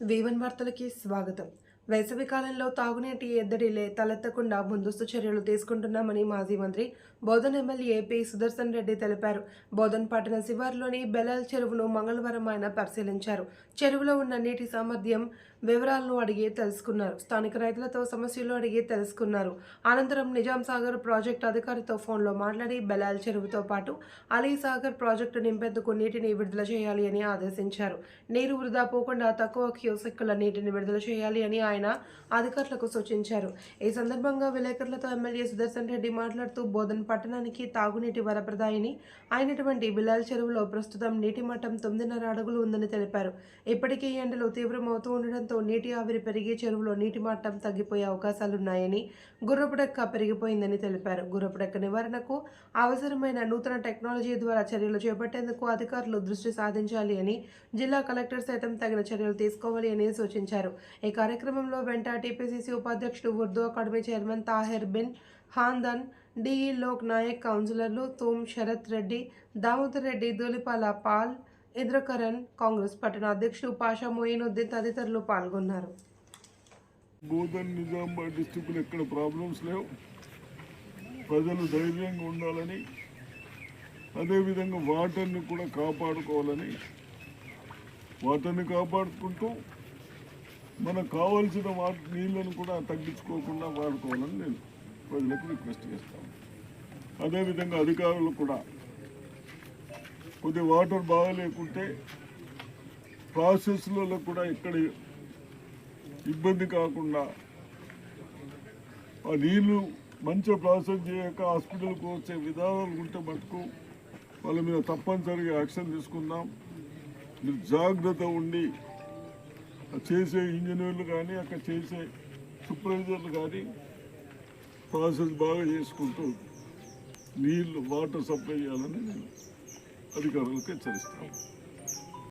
వీవన్ వార్తలకి స్వాగతం. వేసవి కాలంలో తాగునీటి ఎద్దడిలే తలెత్తకుండా ముందస్తు చర్యలు తీసుకుంటున్నామని మాజీ మంత్రి బోధన్ ఎమ్మెల్యే పి. సుదర్శన్ రెడ్డి తెలిపారు. బోధన్ పట్టణ శివారులోని బెలాల్ చెరువును మంగళవారం ఆయన పరిశీలించారు. చెరువులో ఉన్న నీటి సామర్థ్యం వివరాలను అడిగి తెలుసుకున్నారు. స్థానిక రైతులతో సమస్యలు అడిగి తెలుసుకున్నారు. అనంతరం నిజాం సాగర్ ప్రాజెక్టు అధికారితో ఫోన్లో మాట్లాడి బెలాల్ చెరువుతో పాటు అలీ సాగర్ ప్రాజెక్టు నింపేందుకు నీటిని విడుదల చేయాలి అని ఆదేశించారు. నీరు వృధా పోకుండా తక్కువ క్యూసెక్కుల నీటిని విడుదల చేయాలి అని ఆయన అధికారులకు సూచించారు. ఈ సందర్భంగా విలేకరులతో ఎమ్మెల్యే సుదర్శన్ రెడ్డి మాట్లాడుతూ బోధన్ పట్టణానికి తాగునీటి వరప్రదాయని అయినటువంటి బిలాల్ చెరువులో ప్రస్తుతం నీటి మట్టం తొమ్మిదిన్నర అడుగులు ఉందని తెలిపారు. ఇప్పటికే ఎండలు తీవ్రమవుతూ ఉండడంతో నీటి ఆవిరి పెరిగి చెరువులో నీటి మట్టం తగ్గిపోయే అవకాశాలున్నాయని గుర్రపుడెక్క పెరిగిపోయిందని తెలిపారు. గుర్రపుడెక్క నివారణకు అవసరమైన నూతన టెక్నాలజీ ద్వారా చర్యలు చేపట్టేందుకు అధికారులు దృష్టి సాధించాలి అని జిల్లా కలెక్టర్ సైతం తగిన చర్యలు తీసుకోవాలి అని సూచించారు. ఈ కార్యక్రమంలో వెంట టీపీసీసీ ఉపాధ్యక్షుడు Urdu academy chairman Taher Bin Hamdan DE Lok Nayak కౌన్సిలర్లు తూమ్ శరత్ రెడ్డి దామోదర్ రెడ్డి దూలిపాల పాల్ ఇంద్రకరణ్ కాంగ్రెస్ పట్టణ అధ్యక్షుడు పాషా మొయినుద్దీన్ తదితరులు పాల్గొన్నారు. బోధన్ నిజామాబాద్ డిస్టిక్లో ఎక్కడ ప్రాబ్లమ్స్ లేవు? ప్రజలు ధైర్యంగా ఉండాలని అదేవిధంగా వాటర్ని కూడా కాపాడుకోవాలని వాటర్ని కాపాడుకుంటూ మనకు కావాల్సిన వాటి నీళ్ళను కూడా తగ్గించుకోకుండా వాడుకోవాలని నేను ప్రజలకు రిక్వెస్ట్ చేస్తాను. అదేవిధంగా అధికారులు కూడా కొద్ది వాటర్ బాగలేకుంటే ప్రాసెస్లలో కూడా ఇక్కడ ఇబ్బంది కాకుండా ఆ నీళ్ళు మంచిగా ప్రాసెస్ చేయక హాస్పిటల్కి వచ్చే విధానాలు ఉంటే మటుకు వాళ్ళ మీద తప్పనిసరిగా యాక్షన్ తీసుకుందాం. మీరు జాగ్రత్త ఉండి చేసే ఇంజనీర్లు కానీ అక్కడ చేసే సూపర్వైజర్లు కానీ ప్రాసెస్ బాగా చేసుకుంటూ నీళ్ళు వాటర్ సప్లై చేయాలని నేను అధికారులకు హెచ్చరిస్తాను